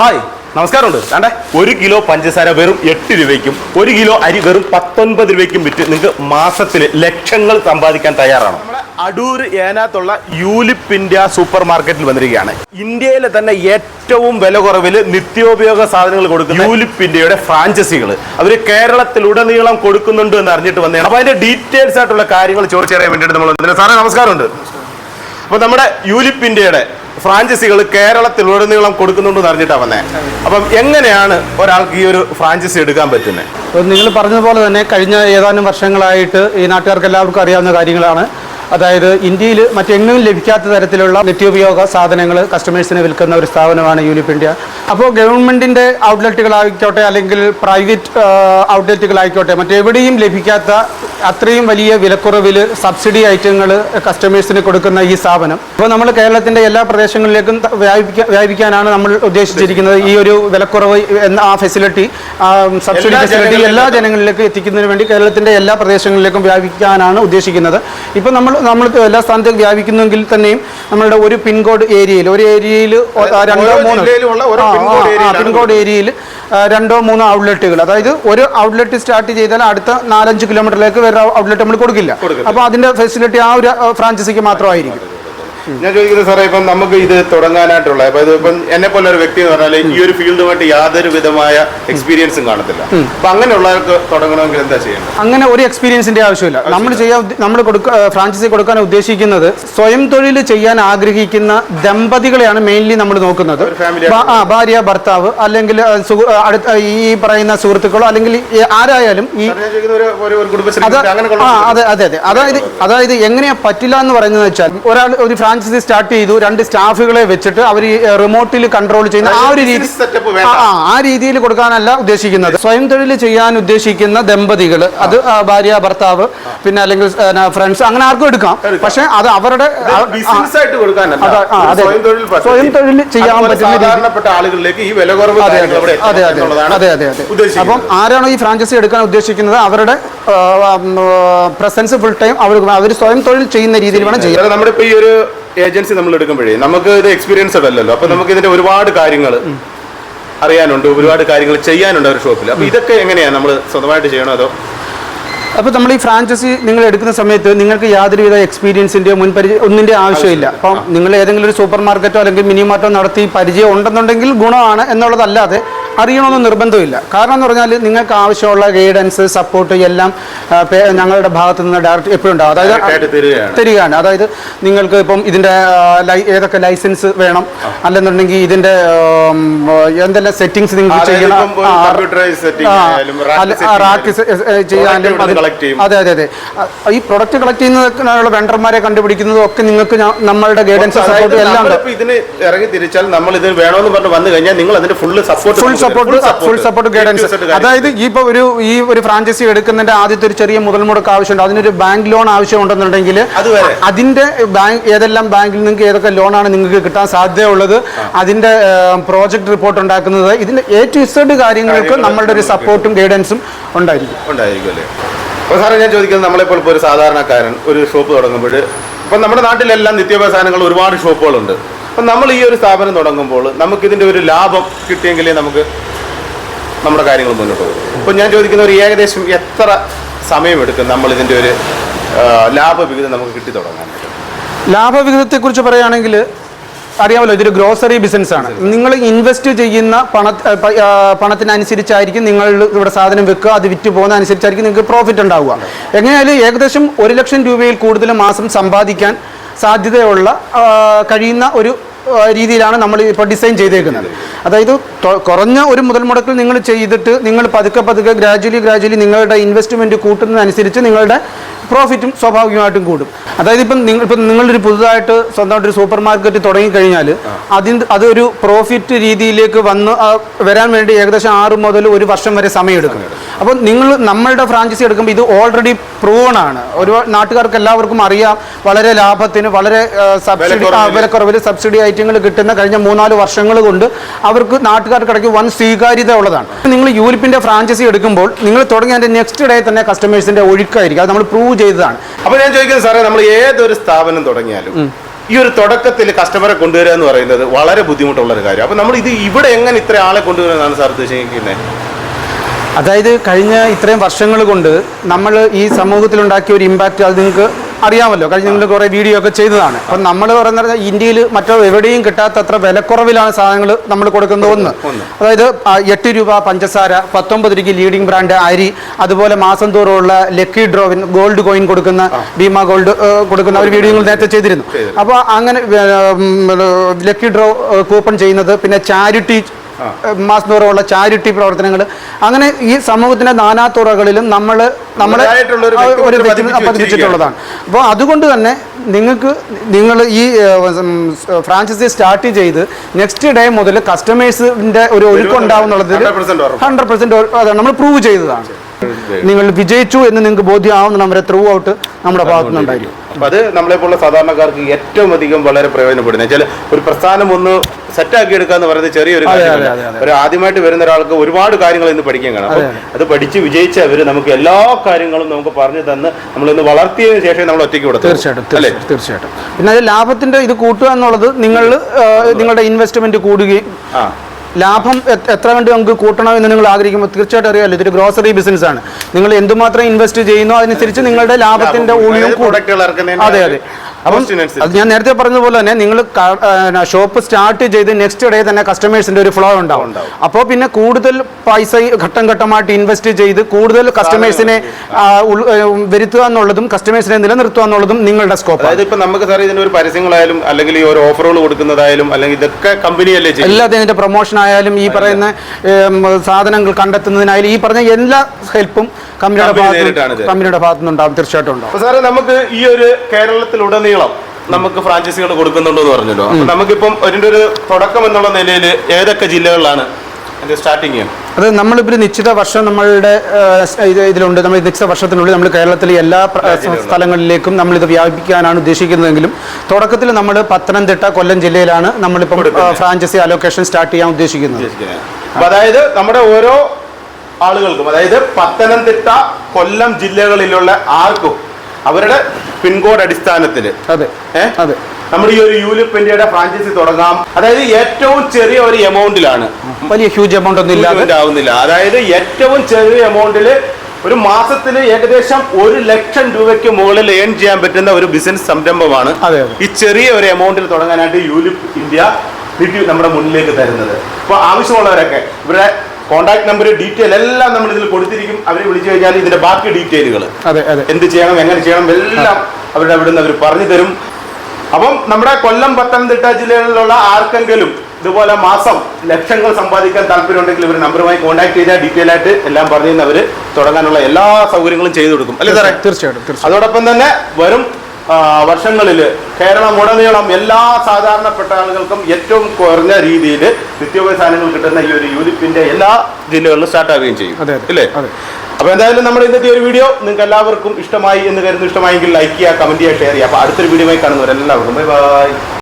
Hi നമസ്കാരം ഉണ്ട് വേണ്ടേ? ഒരു കിലോ പഞ്ചസാര വെറും എട്ട് രൂപയ്ക്കും ഒരു കിലോ അരി വെറും പത്തൊൻപത് രൂപയ്ക്കും വിറ്റ് നിങ്ങൾക്ക് മാസത്തിൽ ലക്ഷങ്ങൾ സമ്പാദിക്കാൻ തയ്യാറാണ്. അടൂർ ഏനാത്തുള്ള യൂലിപ്പ് ഇന്ത്യ സൂപ്പർ മാർക്കറ്റിൽ വന്നിരിക്കുകയാണ്. ഇന്ത്യയിലെ തന്നെ ഏറ്റവും വില കുറവിൽ നിത്യോപയോഗ സാധനങ്ങൾ കൊടുക്കുന്ന യൂലിപ്പ് ഇന്ത്യയുടെ ഫ്രാഞ്ചൈസികൾ അവർ കേരളത്തിലുടനീളം കൊടുക്കുന്നുണ്ട് എന്ന് അറിഞ്ഞിട്ട് വന്നതാണ്. അപ്പൊ അതിന്റെ ഡീറ്റെയിൽസ് ആയിട്ടുള്ള കാര്യങ്ങൾ ചോദിച്ചറിയാൻ വേണ്ടിയിട്ട് നമ്മൾ വന്നിട്ടുണ്ട്. സാറേ നമസ്കാരമുണ്ട്. അപ്പൊ നമ്മുടെ യൂലിപ്പ് ഇന്ത്യയുടെ ഫ്രാഞ്ചൈസികൾ കേരളത്തിലുടനീളം കൊടുക്കുന്നുണ്ടെന്ന് അറിഞ്ഞിട്ടാണ് വന്നേ. അപ്പം എങ്ങനെയാണ് ഒരാൾക്ക് ഈ ഒരു ഫ്രാഞ്ചൈസി എടുക്കാൻ പറ്റുന്നത് നിങ്ങൾ പറഞ്ഞതുപോലെ തന്നെ കഴിഞ്ഞ ഏതാനും വർഷങ്ങളായിട്ട് ഈ നാട്ടുകാർക്ക് എല്ലാവർക്കും അറിയാവുന്ന കാര്യങ്ങളാണ്. അതായത് ഇന്ത്യയിൽ മറ്റെങ്ങും ലഭിക്കാത്ത തരത്തിലുള്ള നിത്യോപയോഗ സാധനങ്ങൾ കസ്റ്റമേഴ്സിന് വിൽക്കുന്ന ഒരു സ്ഥാപനമാണ് യൂണിപ്പ് ഇന്ത്യ അപ്പോൾ ഗവൺമെന്റിന്റെ ഔട്ട്ലെറ്റുകളായിക്കോട്ടെ അല്ലെങ്കിൽ പ്രൈവറ്റ് ഔട്ട്ലെറ്റുകളായിക്കോട്ടെ മറ്റെവിടെയും ലഭിക്കാത്ത അത്രയും വലിയ വിലക്കുറവിൽ സബ്സിഡി ഐറ്റങ്ങൾ കസ്റ്റമേഴ്സിന് കൊടുക്കുന്ന ഈ സ്ഥാപനം. അപ്പോൾ നമ്മൾ കേരളത്തിന്റെ എല്ലാ പ്രദേശങ്ങളിലേക്കും വ്യാപിക്കാൻ വ്യാപിക്കാനാണ് നമ്മൾ ഉദ്ദേശിച്ചിരിക്കുന്നത്. ഈ ഒരു വിലക്കുറവ് എന്ന ആ ഫെസിലിറ്റി സബ്സിഡി ഫെസിലിറ്റി എല്ലാ ജനങ്ങളിലേക്കും എത്തിക്കുന്നതിന് വേണ്ടി കേരളത്തിന്റെ എല്ലാ പ്രദേശങ്ങളിലേക്കും വ്യാപിക്കാനാണ് ഉദ്ദേശിക്കുന്നത്. ഇപ്പം നമ്മൾ നമ്മൾ എല്ലാ സ്ഥാനത്തേക്ക് വ്യാപിക്കുന്നെങ്കിൽ തന്നെയും നമ്മളുടെ ഒരു പിൻകോഡ് ഏരിയയിൽ ഒരു ഏരിയയിൽ രണ്ടോ മൂന്നോ പിൻകോഡ് ഏരിയയിൽ രണ്ടോ മൂന്നോ ഔട്ട്ലെറ്റുകൾ. അതായത് ഒരു ഔട്ട്ലെറ്റ് സ്റ്റാർട്ട് ചെയ്താൽ അടുത്ത നാലഞ്ച് കിലോമീറ്ററിലേക്ക് വേറെ ഔട്ട്ലെറ്റ് നമ്മൾ കൊടുക്കില്ല. അപ്പോൾ അതിന്റെ ഫെസിലിറ്റി ആ ഒരു ഫ്രാഞ്ചൈസിക്ക് മാത്രമായിരിക്കും. ഞാൻ ചോദിക്കുന്നത് സാറേ ഇപ്പം നമുക്ക് ഇത് തുടങ്ങാനായിട്ടുള്ള അപ്പൊ ഇത് ഇപ്പം എന്നെ പോലെ ഒരു വ്യക്തി എന്ന് പറഞ്ഞാൽ ഈ ഒരു ഫീൽഡുമായിട്ട് യാതൊരു വിധമായ എക്സ്പീരിയൻസും കാണത്തില്ല. അപ്പൊ അങ്ങനെയുള്ളവർക്ക് തുടങ്ങണമെങ്കിൽ എന്താ ചെയ്യേണ്ടത്? അങ്ങനെ ഒരു എക്സ്പീരിയൻസിന്റെ ആവശ്യമില്ല. നമ്മൾ ചെയ്യാൻ നമ്മൾ കൊടുക്ക ഫ്രാഞ്ചൈസി കൊടുക്കാൻ ഉദ്ദേശിക്കുന്നത് സ്വയം തൊഴിൽ ചെയ്യാൻ ആഗ്രഹിക്കുന്ന ദമ്പതികളെയാണ് മെയിൻലി നമ്മൾ നോക്കുന്നത്. ഭാര്യ ഭർത്താവ് അല്ലെങ്കിൽ അടുത്ത ഈ പറയുന്ന സുഹൃത്തുക്കളോ അല്ലെങ്കിൽ ആരായാലും ഈ അതെ അതെ അതെ അതായത് അതായത് എങ്ങനെയാ പറ്റില്ല എന്ന് പറയുന്നത് വെച്ചാൽ ഒരാൾ ഒരു ഫ്രാഞ്ചൈസി സ്റ്റാർട്ട് ചെയ്തു. രണ്ട് സ്റ്റാഫുകളെ വെച്ചിട്ട് അവർ റിമോട്ടിൽ കൺട്രോൾ ചെയ്യുന്ന ആ ഒരു രീതി ആ, രീതിയിൽ കൊടുക്കാനല്ല ഉദ്ദേശിക്കുന്നത്. സ്വയം തൊഴിൽ ചെയ്യാൻ ഉദ്ദേശിക്കുന്ന ദമ്പതികൾ അത് ഭാര്യ ഭർത്താവ് പിന്നെ അല്ലെങ്കിൽ ഫ്രണ്ട്സ് അങ്ങനെ ആർക്കും എടുക്കാം. പക്ഷെ അത് അവരുടെ സ്വയം തൊഴിൽ ചെയ്യാൻ പറ്റുന്ന ആളുകളിലേക്ക് ഈ വില കുറവ് അതെ അതെ അതെ അതെ അതെ. അപ്പം ആരാണോ ഈ ഫ്രാഞ്ചൈസി എടുക്കാൻ ഉദ്ദേശിക്കുന്നത് അവരുടെ പ്രസൻസ് ഫുൾ ടൈം അവർ അവർ സ്വയം തൊഴിൽ ചെയ്യുന്ന രീതിയിൽ വേണം ചെയ്യാൻ. നമ്മുടെ ഇപ്പൊ ഈ ഒരു ഏജൻസി നമ്മൾ എടുക്കുമ്പോഴേ നമുക്ക് ഇത് എക്സ്പീരിയൻസ് അല്ലല്ലോ അപ്പൊ നമുക്ക് ഇതിന്റെ ഒരുപാട് കാര്യങ്ങൾ അറിയാനുണ്ട് ഒരുപാട് കാര്യങ്ങൾ ചെയ്യാനുണ്ട് ഒരു ഷോപ്പിൽ അപ്പൊ ഇതൊക്കെ എങ്ങനെയാണ് നമ്മൾ സ്വന്തമായിട്ട് ചെയ്യണോ അതോ? അപ്പോൾ നമ്മൾ ഈ ഫ്രാഞ്ചൈസി നിങ്ങൾ എടുക്കുന്ന സമയത്ത് നിങ്ങൾക്ക് യാതൊരുവിധ എക്സ്പീരിയൻസിന്റെയോ മുൻപരിചയ ഒന്നിന്റെ ആവശ്യമില്ല. അപ്പം നിങ്ങൾ ഏതെങ്കിലും ഒരു സൂപ്പർ മാർക്കറ്റോ അല്ലെങ്കിൽ മിനി മാർട്ടോ നടത്തി പരിചയം ഉണ്ടെന്നുണ്ടെങ്കിൽ ഗുണമാണ് എന്നുള്ളതല്ലാതെ അറിയണമെന്ന് നിർബന്ധമില്ല. കാരണം എന്ന് പറഞ്ഞാൽ നിങ്ങൾക്ക് ആവശ്യമുള്ള ഗൈഡൻസ് സപ്പോർട്ട് എല്ലാം ഞങ്ങളുടെ ഭാഗത്ത് നിന്ന് ഡയറക്റ്റ് എപ്പോഴും ഉണ്ടാവും. അതായത് തരികയാണ്. അതായത് നിങ്ങൾക്ക് ഇപ്പം ഇതിന്റെ ഏതൊക്കെ ലൈസൻസ് വേണം അല്ലെന്നുണ്ടെങ്കിൽ ഇതിന്റെ എന്തെല്ലാം സെറ്റിങ്സ് നിങ്ങൾക്ക് ചെയ്യണം. റാക്ക് ചെയ്യാനും അത്. അതെ അതെ ഈ പ്രൊഡക്റ്റ് കളക്ട് ചെയ്യുന്നതിനുള്ള വെണ്ടർമാരെ കണ്ടുപിടിക്കുന്നതും ഒക്കെ നിങ്ങൾക്ക് നമ്മളുടെ ഗൈഡൻസ് സപ്പോർട്ട് എല്ലാം ഇതിന് ഇറങ്ങി തിരിച്ചാൽ നമ്മൾ ഇത് വേണമെന്ന് പറഞ്ഞ് വന്നു കഴിഞ്ഞാൽ നിങ്ങൾ അതിന്റെ full support full support full support guidance അതായത് ഇപ്പൊ ഇപ്പോൾ ഒരു ഈ ഒരു ഫ്രാഞ്ചൈസി എടുക്കുന്നതിന്റെ ആദ്യത്തെ ഒരു ചെറിയ മുതൽ മുടക്ക് ആവശ്യമുണ്ട്. അതിനൊരു ബാങ്ക് ലോൺ ആവശ്യമുണ്ടെന്നുണ്ടെങ്കിൽ. അതിന്റെ ബാങ്ക് ഏതെല്ലാം ബാങ്കിൽ നിങ്ങൾക്ക് ഏതൊക്കെ ലോണാണ് നിങ്ങൾക്ക് കിട്ടാൻ സാധ്യതയുള്ളത് അതിന്റെ പ്രോജക്ട് റിപ്പോർട്ട് ഉണ്ടാക്കുന്നത് ഇതിന്റെ എ ടു ഇസഡ് കാര്യങ്ങൾക്ക് നമ്മളുടെ ഒരു സപ്പോർട്ടും ഗൈഡൻസും ഉണ്ടായിരിക്കും. ഉണ്ടായിരിക്കും അല്ലേ? അപ്പൊ സാറേ ഞാൻ ചോദിക്കുന്നത് നമ്മളിപ്പോൾ ഇപ്പോൾ ഒരു സാധാരണക്കാരൻ ഒരു ഷോപ്പ് തുടങ്ങുമ്പോൾ ഇപ്പം നമ്മുടെ നാട്ടിലെല്ലാം നിത്യോപയോഗ സാധനങ്ങൾ ഒരുപാട് ഷോപ്പുകളുണ്ട് അപ്പം നമ്മൾ ഈ ഒരു സ്ഥാപനം തുടങ്ങുമ്പോൾ നമുക്ക് ഇതിന്റെ ഒരു ലാഭം കിട്ടിയെങ്കിലേ നമുക്ക് നമ്മുടെ കാര്യങ്ങൾ മുന്നോട്ട് പോകും. അപ്പം ഞാൻ ചോദിക്കുന്ന ഒരു ഏകദേശം എത്ര സമയമെടുക്കും നമ്മൾ ഇതിന്റെ ഒരു ലാഭവിഹിതം നമുക്ക് കിട്ടി തുടങ്ങാൻ ലാഭവിഹിതത്തെക്കുറിച്ച് പറയുകയാണെങ്കിൽ അറിയാമല്ലോ ഇതൊരു ഗ്രോസറി ബിസിനസ് ആണ്. നിങ്ങൾ ഇൻവെസ്റ്റ് ചെയ്യുന്ന പണ പണത്തിനനുസരിച്ചായിരിക്കും നിങ്ങൾ ഇവിടെ സാധനം വെക്കുക അത് വിറ്റ് പോകുന്ന അനുസരിച്ചായിരിക്കും നിങ്ങൾക്ക് പ്രോഫിറ്റ് ഉണ്ടാവുക. എങ്ങനെയായാലും ഏകദേശം ഒരു ലക്ഷം രൂപയിൽ കൂടുതൽ മാസം സമ്പാദിക്കാൻ സാധ്യതയുള്ള കഴിയുന്ന ഒരു രീതിയിലാണ് നമ്മൾ ഇപ്പോൾ ഡിസൈൻ ചെയ്തേക്കുന്നത്. അതായത് കുറഞ്ഞ ഒരു മുതൽ മുടക്കിൽ നിങ്ങൾ ചെയ്തിട്ട് നിങ്ങൾ പതുക്കെ പതുക്കെ ഗ്രാജുവലി ഗ്രാജുവലി നിങ്ങളുടെ ഇൻവെസ്റ്റ്മെന്റ് കൂട്ടുന്നതനുസരിച്ച് നിങ്ങളുടെ പ്രോഫിറ്റും സ്വാഭാവികമായിട്ടും കൂടും. അതായത് ഇപ്പം നിങ്ങൾ ഇപ്പം നിങ്ങളൊരു പുതുതായിട്ട് സ്വന്തമായിട്ടൊരു സൂപ്പർ മാർക്കറ്റ് തുടങ്ങിക്കഴിഞ്ഞാൽ അതിന് അതൊരു പ്രോഫിറ്റ് രീതിയിലേക്ക് വന്ന് വരാൻ വേണ്ടി ഏകദേശം ആറ് മുതൽ ഒരു വർഷം വരെ സമയമെടുക്കും. അപ്പോൾ നിങ്ങൾ നമ്മളുടെ ഫ്രാഞ്ചൈസി എടുക്കുമ്പോൾ ഇത് ഓൾറെഡി പ്രൂവൺ ആണ്. ഒരു നാട്ടുകാർക്ക് എല്ലാവർക്കും അറിയാം വളരെ ലാഭത്തിന് വളരെ സബ്സിഡി. വിലക്കുറവിൽ സബ്സിഡി ഐറ്റങ്ങൾ കിട്ടുന്ന കഴിഞ്ഞ മൂന്നാൽ വർഷങ്ങൾ കൊണ്ട് അവർക്ക് നാട്ടുകാർക്കിടയ്ക്ക് വൻ സ്വീകാര്യത ഉള്ളതാണ്. നിങ്ങൾ യൂലിപ്പിന്റെ ഫ്രാഞ്ചൈസി എടുക്കുമ്പോൾ നിങ്ങൾ തുടങ്ങിയ അതിന്റെ നെക്സ്റ്റ് ഡേ തന്നെ കസ്റ്റമേഴ്സിന്റെ ഒഴുക്കായിരിക്കും. അത് നമ്മൾ പ്രൂവ് ചെയ്തതാണ്. അപ്പൊ ഞാൻ ചോദിക്കുന്നത് സാറേ നമ്മൾ ഏതൊരു സ്ഥാപനം തുടങ്ങിയാലും ഈ ഒരു തുടക്കത്തിൽ കസ്റ്റമറെ കൊണ്ടുവരിക എന്ന് പറയുന്നത് വളരെ ബുദ്ധിമുട്ടുള്ള ഒരു കാര്യം. അപ്പൊ നമ്മൾ ഇത് ഇവിടെ എങ്ങനെ ഇത്ര ആളെ കൊണ്ടുവരുന്നതാണ് സാർ ഉദ്ദേശിക്കുന്നത്? അതായത് കഴിഞ്ഞ ഇത്രയും വർഷങ്ങൾ കൊണ്ട് നമ്മൾ ഈ സമൂഹത്തിലുണ്ടാക്കിയ ഒരു ഇമ്പാക്റ്റ് അത് നിങ്ങൾക്ക് അറിയാമല്ലോ. കഴിഞ്ഞ നിങ്ങൾ കുറേ വീഡിയോ ഒക്കെ ചെയ്തതാണ്. അപ്പം നമ്മൾ പറയുന്നത് ഇന്ത്യയിൽ മറ്റോ എവിടെയും കിട്ടാത്തത്ര വിലക്കുറവിലാണ് സാധനങ്ങൾ നമ്മൾ കൊടുക്കുന്നത്. ഒന്ന്. അതായത് എട്ട് രൂപ പഞ്ചസാര പത്തൊമ്പത് രൂപയ്ക്ക് ലീഡിംഗ് ബ്രാൻഡ് അരി അതുപോലെ മാസം തോറുമുള്ള ലക്കി ഡ്രോവിൻ ഗോൾഡ് കോയിൻ കൊടുക്കുന്ന ഭീമ ഗോൾഡ് കൊടുക്കുന്ന ഒരു വീഡിയോ നിങ്ങൾ നേരത്തെ ചെയ്തിരുന്നു. ചെയ്തിരുന്നു. അപ്പോൾ അങ്ങനെ ലക്കി ഡ്രോ കൂപ്പൺ ചെയ്യുന്നത് പിന്നെ ചാരിറ്റി മാസം തോറുമുള്ള ചാരിറ്റി പ്രവർത്തനങ്ങൾ അങ്ങനെ ഈ സമൂഹത്തിന്റെ നാനാത്തുറകളിലും നമ്മൾ നമ്മൾ ഒരു പതിപ്പിച്ചിട്ടുള്ളതാണ്. അപ്പോൾ അതുകൊണ്ട് തന്നെ നിങ്ങൾക്ക് നിങ്ങൾ ഈ ഫ്രാഞ്ചൈസി സ്റ്റാർട്ട് ചെയ്ത് നെക്സ്റ്റ് ഡേ മുതൽ കസ്റ്റമേഴ്സിന്റെ ഒരു ഒഴുക്കുണ്ടാവുന്നുള്ളതിൽ 100% ഹൺഡ്രഡ് പെർസെന്റ് നമ്മൾ പ്രൂവ് ചെയ്തതാണ്. നിങ്ങൾ വിജയിച്ചു എന്ന് നിങ്ങൾക്ക് ബോധ്യമാവുന്ന നമ്മുടെ ത്രൂ ഔട്ട് നമ്മുടെ ഭാഗത്തുനിന്നുണ്ടായിരിക്കും അപ്പൊ അത് നമ്മളെ പോലുള്ള സാധാരണക്കാർക്ക് ഏറ്റവും അധികം വളരെ പ്രയോജനപ്പെടുന്നത്. വെച്ചാൽ ഒരു പ്രസ്ഥാനം ഒന്ന് സെറ്റാക്കി എടുക്കുക എന്ന് പറയുന്നത് ചെറിയൊരു കാര്യമാണ്. കാര്യമല്ല. ഒരു ആദ്യമായിട്ട് വരുന്ന ഒരാൾക്ക് ഒരുപാട് കാര്യങ്ങൾ ഇന്ന് പഠിക്കാൻ കാണാം. അത് പഠിച്ച് വിജയിച്ച അവർ നമുക്ക് എല്ലാ കാര്യങ്ങളും നമുക്ക് പറഞ്ഞു തന്ന് നമ്മൾ ഇന്ന് വളർത്തിയതിനു ശേഷം നമ്മൾ ഒറ്റയ്ക്ക് കൊടുത്തു തീർച്ചയായിട്ടും അല്ലേ? തീർച്ചയായിട്ടും പിന്നെ അത് ലാഭത്തിന്റെ ഇത് കൂട്ടുക എന്നുള്ളത് നിങ്ങൾ നിങ്ങളുടെ ഇൻവെസ്റ്റ്മെന്റ് കൂടുകയും ലാഭം എത്ര കണ്ട് നമുക്ക് കൂട്ടണം എന്ന് നിങ്ങൾ ആഗ്രഹിക്കുമ്പോൾ തീർച്ചയായിട്ടും അറിയാമല്ലോ ഇതൊരു ഗ്രോസറി ബിസിനസ് ആണ്. നിങ്ങൾ എന്തുമാത്രം ഇൻവെസ്റ്റ് ചെയ്യുന്നു അതിനനുസരിച്ച് നിങ്ങളുടെ ലാഭത്തിന്റെ ഇറക്കുന്നതിന് അതെ അതെ. അപ്പം ഞാൻ നേരത്തെ പറഞ്ഞതുപോലെ തന്നെ നിങ്ങൾ ഷോപ്പ് സ്റ്റാർട്ട് ചെയ്ത് നെക്സ്റ്റ് ഡേ തന്നെ കസ്റ്റമേഴ്സിന്റെ ഒരു ഫ്ലോ ഉണ്ടാവും. അപ്പോൾ പിന്നെ കൂടുതൽ പൈസ ഘട്ടം ഘട്ടമായിട്ട് ഇൻവെസ്റ്റ് ചെയ്ത് കൂടുതൽ കസ്റ്റമേഴ്സിനെ വരുത്തുക എന്നുള്ളതും കസ്റ്റമേഴ്സിനെ നിലനിർത്തുക എന്നുള്ളതും നിങ്ങളുടെ സ്കോപ്പ് അതായത് ഇപ്പൊ നമുക്ക് സാർ ഇതിന്റെ ഒരു പരസ്യങ്ങളായാലും അല്ലെങ്കിൽ ഈ ഒരു ഓഫറുകൾ കൊടുക്കുന്നതായാലും അല്ലെങ്കിൽ ഇതൊക്കെ കമ്പനിയല്ലേ അല്ലേ എല്ലാ ഇതിന്റെ പ്രൊമോഷൻ ആയാലും ഈ പറയുന്ന സാധനങ്ങൾ കണ്ടെത്തുന്നതിനായാലും ഈ പറഞ്ഞ എല്ലാ ഹെൽപ്പും കമ്പനിയുടെ ഭാഗത്തുനിന്നുണ്ടാവും തീർച്ചയായിട്ടും ഉണ്ടാവും. സാറേ നമുക്ക് ഈ ഒരു കേരളത്തിലുടനീളം നമുക്ക് ഫ്രാഞ്ചൈസികൾ കൊടുക്കുന്നുണ്ടെന്ന് പറഞ്ഞല്ലോ. അപ്പൊ നമുക്കിപ്പം അതിന്റെ ഒരു തുടക്കം എന്നുള്ള നിലയിൽ ഏതൊക്കെ ജില്ലകളിലാണ് അതിന്റെ സ്റ്റാർട്ടിങ് ചെയ്യണം അത് നമ്മളിപ്പോൾ നിശ്ചിത വർഷം നമ്മളുടെ ഇത് ഇതിലുണ്ട്. നമ്മൾ നിശ്ചിത വർഷത്തിനുള്ളിൽ നമ്മൾ കേരളത്തിലെ എല്ലാ സ്ഥലങ്ങളിലേക്കും നമ്മൾ ഇത് വ്യാപിപ്പിക്കാനാണ് ഉദ്ദേശിക്കുന്നതെങ്കിലും തുടക്കത്തിൽ നമ്മൾ പത്തനംതിട്ട കൊല്ലം ജില്ലയിലാണ് നമ്മളിപ്പം. ഫ്രാഞ്ചൈസി അലോക്കേഷൻ സ്റ്റാർട്ട് ചെയ്യാൻ ഉദ്ദേശിക്കുന്നത്. അതായത് നമ്മുടെ ഓരോ ആളുകൾക്കും അതായത് പത്തനംതിട്ട കൊല്ലം ജില്ലകളിലുള്ള ആർക്കും അവരുടെ പിൻകോഡ് അടിസ്ഥാനത്തിൽ. അതെ അതെ. നമ്മുടെ ഈ ഒരു യൂലിപ്പ് ഇന്ത്യയുടെ ഫ്രാഞ്ചൈസി തുടങ്ങാം. അതായത് ഏറ്റവും ചെറിയ ഒരു എമൗണ്ടിലാണ് വലിയ ഹ്യൂജ് എമൗണ്ട് ഒന്നും ഇല്ലാതെ. ആവുന്നില്ല. അതായത് ഏറ്റവും ചെറിയ എമൗണ്ടിൽ ഒരു മാസത്തിൽ ഏകദേശം ഒരു ലക്ഷം രൂപയ്ക്ക് മുകളിൽ ഏൺ ചെയ്യാൻ പറ്റുന്ന ഒരു ബിസിനസ് സംരംഭമാണ്. ഈ ചെറിയ ഒരു എമൗണ്ടിൽ തുടങ്ങാനായിട്ട് യൂലിപ്പ് ഇന്ത്യ നമ്മുടെ മുന്നിലേക്ക് തരുന്നത്. അപ്പോൾ ആവശ്യമുള്ളവരൊക്കെ ഇവരുടെ കോൺടാക്ട് നമ്പർ ഡീറ്റെയിൽ എല്ലാം നമ്മൾ ഇതിൽ കൊടുത്തിരിക്കും. അവരെ വിളിച്ചു കഴിഞ്ഞാൽ ഇതിന്റെ ബാക്കി ഡീറ്റെയിലുകൾ എന്ത് ചെയ്യണം എങ്ങനെ ചെയ്യണം എല്ലാം അവരുടെ അവിടെ നിന്ന് അവർ പറഞ്ഞു തരും. അപ്പം നമ്മുടെ കൊല്ലം പത്തനംതിട്ട ജില്ലകളിലുള്ള ആർക്കെങ്കിലും ഇതുപോലെ മാസം ലക്ഷങ്ങൾ സമ്പാദിക്കാൻ താല്പര്യമുണ്ടെങ്കിൽ ഇവർ നമ്പറുമായി കോൺടാക്ട് ചെയ്താൽ ഡീറ്റെയിൽ ആയിട്ട് എല്ലാം പറഞ്ഞു തന്നെ അവർ തുടങ്ങാനുള്ള എല്ലാ സൗകര്യങ്ങളും ചെയ്തു കൊടുക്കും. അല്ലേ സാറേ? തീർച്ചയായിട്ടും. അതോടൊപ്പം തന്നെ വരും വർഷങ്ങളിൽ കേരളം ഉടനീളം എല്ലാ സാധാരണപ്പെട്ട ആളുകൾക്കും ഏറ്റവും കുറഞ്ഞ രീതിയിൽ നിത്യോപയോഗ സാധനങ്ങൾ കിട്ടുന്ന ഈ ഒരു യൂണിപ്പിന്റെ എല്ലാ ജില്ലകളിലും സ്റ്റാർട്ട് ആവുകയും ചെയ്യും. അതെ, അതെ. ഇല്ലേ? അതെ. അപ്പൊ എന്തായാലും നമ്മുടെ ഇന്നത്തെ ഒരു വീഡിയോ നിങ്ങൾക്ക് എല്ലാവർക്കും ഇഷ്ടമായി എന്ന് കരുതുന്നു. ഇഷ്ടമായെങ്കിൽ ലൈക്ക് ചെയ്യുക കമന്റ് ചെയ്യുക ഷെയർ ചെയ്യുക. അപ്പൊ അടുത്തൊരു വീഡിയോ കാണുന്നവരെല്ലാവർക്കും. Bye bye